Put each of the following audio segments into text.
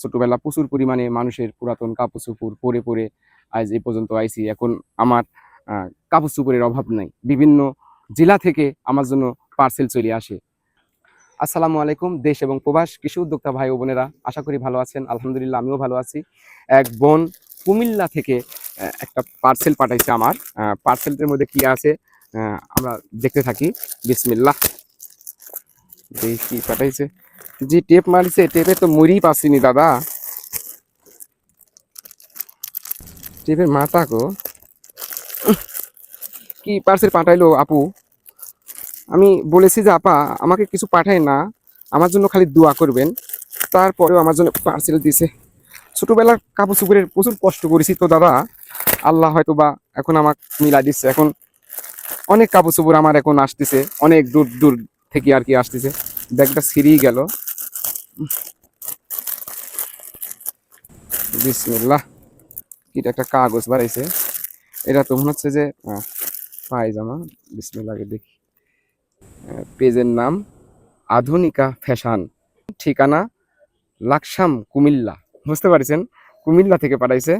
ছোটবেলা প্রচুর পরিমাণে মানুষের পুরাতন কাপড় চোপড় পরে পরে আজ এই পর্যন্ত আইছি এখন আমার কাপড় চোপড়ের অভাব নাই। বিভিন্ন জেলা থেকে আমার জন্য পার্সেল চলে আসে। আসসালামু আলাইকুম, দেশ এবং প্রবাস কৃষি উদ্যোক্তা ভাই ও বোনেরা, আশা করি ভালো আছেন। আলহামদুলিল্লাহ, আমিও ভালো আছি। এক বোন কুমিল্লা থেকে একটা পার্সেল পাঠাইছে আমার। পার্সেলটির মধ্যে কি আছে আমরা দেখতে থাকি। বিসমিল্লাহ। দেখি কি পাঠাইছে? জি টেপ মারিছে টেপে তো মুড়ি পাচ্ছিনি দাদা। টেপের মাথা গো। কি পার্সেল পাঠাইলো আপু? আমি বলেছি যে, আপা, আমাকে কিছু পাঠায় না, আমার জন্য খালি দোয়া করবেন। তারপরেও আমার জন্য পার্সেল দিছে। ছোটবেলার কাপড় চুপড়ের প্রচুর কষ্ট করেছি তো দাদা। আল্লাহ হয়তো বা এখন আমাকে মিলা দিচ্ছে এখন অনেক কাপড় চুপড় আমার এখন আসতেছে, অনেক দূর দূর থেকে আর কি আসতেছে। ব্যাগটা ছিঁড়িয়ে গেল। বিসমিল্লাহ এটা একটা কাগজ বাড়াইছে। এটা তো মনে হচ্ছে যে পায়জামা। বিসমিল্লাহ আগে দেখি। পেজের নাম আধুনিকা ফ্যাশন। ঠিকানা লাকসাম, কুমিল্লা। বুঝতে পারছেন? কুমিল্লা থেকে পাঠাইছে।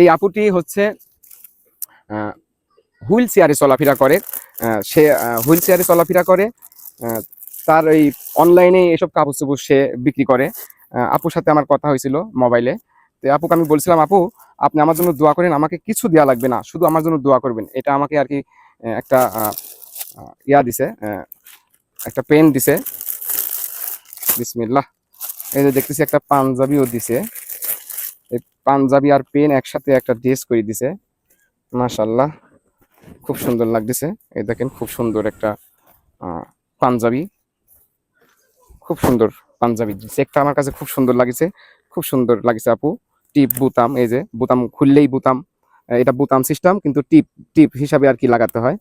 এই আপুটি হচ্ছে হুইল চেয়ারে চলাফেরা করে। সে হুইল চেয়ারে চলাফেরা করে। তার এই অনলাইনে এসব কাপড় চোপড় সে বিক্রি করে। আপুর সাথে আমার কথা হয়েছিল মোবাইলে তো আপুকে আমি বলছিলাম, আপু, আপনি আমার জন্য দোয়া করেন, আমাকে কিছু দেওয়া লাগবে না, শুধু আমার জন্য দোয়া করবেন। এটা আমাকে আর কি একটা ইয়া দিছে একটা পেন দিছে। বিসমিল্লাহ। এই যে দেখতেছি একটা পাঞ্জাবিও দিছে। এই পাঞ্জাবি আর পেন একসাথে একটা ড্রেস করে দিছে। মাশাল্লাহ খুব সুন্দর লাগতেছে। এই দেখেন, খুব সুন্দর একটা পাঞ্জাবি। খুব সুন্দর পাঞ্জাবি চেকটা আমার কাছে খুব সুন্দর লাগছে। খুব সুন্দর লাগছে আপু। টিপ বুতাম, এই যে বুতাম খুললেই বুতাম। এটা বুতাম সিস্টেম কিন্তু টিপ টিপ হিসাবে আর কি লাগাতে হয়।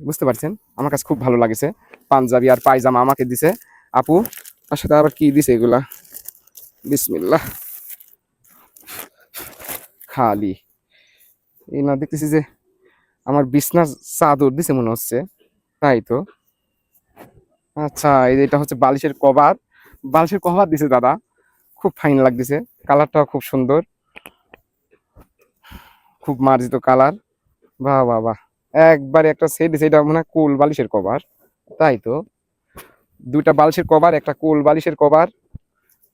বুঝতে পারছেন? আমার কাছে খুব ভালো লাগছে। পাঞ্জাবি আর পায়জামা আমাকে দিছে। আপু, তার সাথে আবার কি দিছে এগুলা? বিসমিল্লাহ। খালি। এই না দেখতেছি যে আমার বিছনার চাদর দিছে মনে হচ্ছে। তাই তো? আচ্ছা এটা হচ্ছে বালিশের কভার। বালিশের কভার দিছে দাদা। খুব ফাইন লাগতেছে। কালারটাও খুব সুন্দর। খুব মার্জিত কালার। বাহ বাহ বাহ। একবারে একটা সেট দিছে, এটা মনে হয় কোল বালিশের কভার। তাই তো? দুটা বালিশের কভার, একটা কোল বালিশের কভার।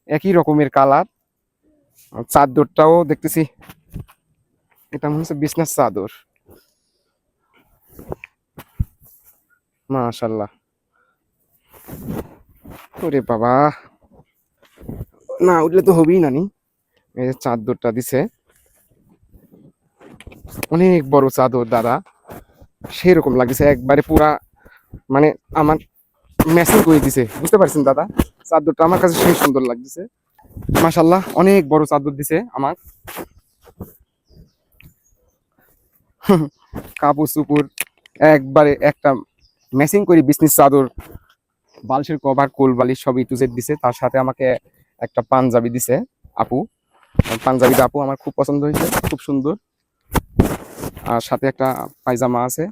একই রকমের কালার। চাদরটাও দেখতেছি। এটা মনে হচ্ছে বিছনার চাদর। মাশাল্লাহ। ওরে বাবা। না, উঠলে তো হবেই যে চাদরটা দিছে। অনেক বড় চাদর, দাদা। সেরকম লাগছে, একবারে পুরা মানে আমার ম্যাচিং করে দিছে। বুঝতে পারছেন, দাদা? চাদরটা আমার কাছে সেই সুন্দর লাগতেছে। মাশাল্লাহ অনেক বড় চাদর দিছে আমার। কাপড় চুপুর একবারে একটা ম্যাচিং করে বিজনেস চাদর বালিশের কভার কোল বালিশ সব ইটু জেড দিছে। তার সাথে আমাকে একটা পাঞ্জাবি দিছে আপু। পাঞ্জাবিটা আপু আমার খুব পছন্দ হয়েছে, খুব সুন্দর। আর সাথে একটা পায়জামা আছে।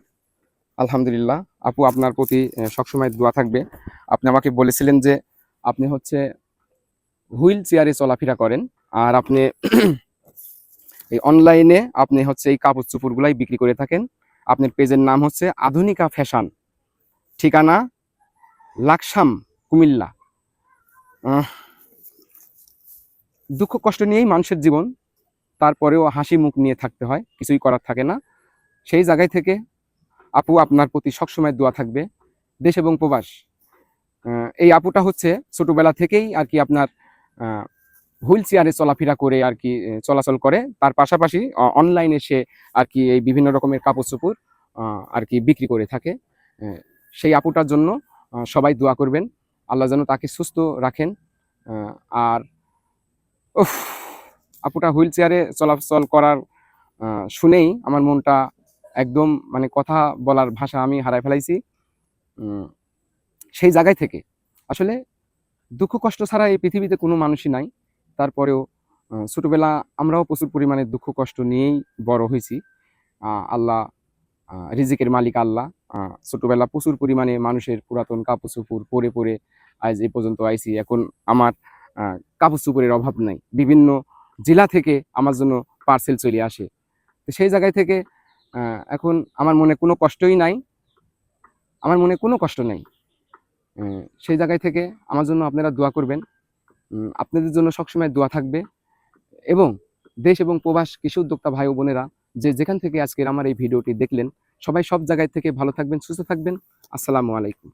আলহামদুলিল্লাহ। আপু, আপনার প্রতি সবসময় দোয়া থাকবে। আপনি আমাকে বলেছিলেন যে আপনি হচ্ছে হুইল চেয়ারে চলাফেরা করেন। আর আপনি এই অনলাইনে আপনি হচ্ছে এই কাপড় চুপুরগুলাই বিক্রি করে থাকেন। আপনার পেজের নাম হচ্ছে আধুনিকা ফ্যাশন। ঠিকানা লাকসাম, কুমিল্লা। দুঃখ কষ্ট নিয়েই মানুষের জীবন, তারপরেও হাসি মুখ নিয়ে থাকতে হয়, কিছুই করার থাকে না। সেই জায়গায় থেকে আপু আপনার প্রতি সবসময় দোয়া থাকবে, দেশ এবং প্রবাস। এই আপুটা হচ্ছে ছোটোবেলা থেকেই আর কি আপনার হুইল চেয়ারে চলাফেরা করে আর কি চলাচল করে। তার পাশাপাশি অনলাইনে সে আর কি এই বিভিন্ন রকমের কাপড় চোপড় আর কি বিক্রি করে থাকে সেই আপুটার জন্য সবাই দোয়া করবেন। আল্লাহ যেন তাকে সুস্থ রাখেন। আর উফ, আপুটা হুইল চেয়ারে চলাচল করার শুনেই আমার মনটা একদম মানে কথা বলার ভাষা আমি হারাই ফেলাইছি। সেই জায়গায় থেকে আসলে দুঃখ কষ্ট ছাড়া এই পৃথিবীতে কোনো মানুষই নাই। তারপরেও ছোটোবেলা আমরাও প্রচুর পরিমাণে দুঃখ কষ্ট নিয়েই বড় হয়েছি। আল্লাহ রিজিকের মালিক আল্লাহ। ছোটবেলা প্রচুর পরিমাণে মানুষের পুরাতন কাপড় চোপড় পরে পরে আজ এই পর্যন্ত আইছি এখন আমার কাপড় চোপড়ের অভাব নাই। বিভিন্ন জেলা থেকে আমার জন্য পার্সেল চলে আসে। তো সেই জায়গায় থেকে এখন আমার মনে কোনো কষ্টই নাই। আমার মনে কোনো কষ্ট নাই। সেই জায়গায় থেকে আমার জন্য আপনারা দোয়া করবেন। আপনাদের জন্য সবসময় দোয়া থাকবে। এবং দেশ এবং প্রবাস কৃষি উদ্যোক্তা ভাই বোনেরা যে যেখান থেকে আজকের আমার এই ভিডিওটি দেখলেন সবাই সব জায়গায় থেকে ভালো থাকবেন সুস্থ থাকবেন। আসসালামু আলাইকুম।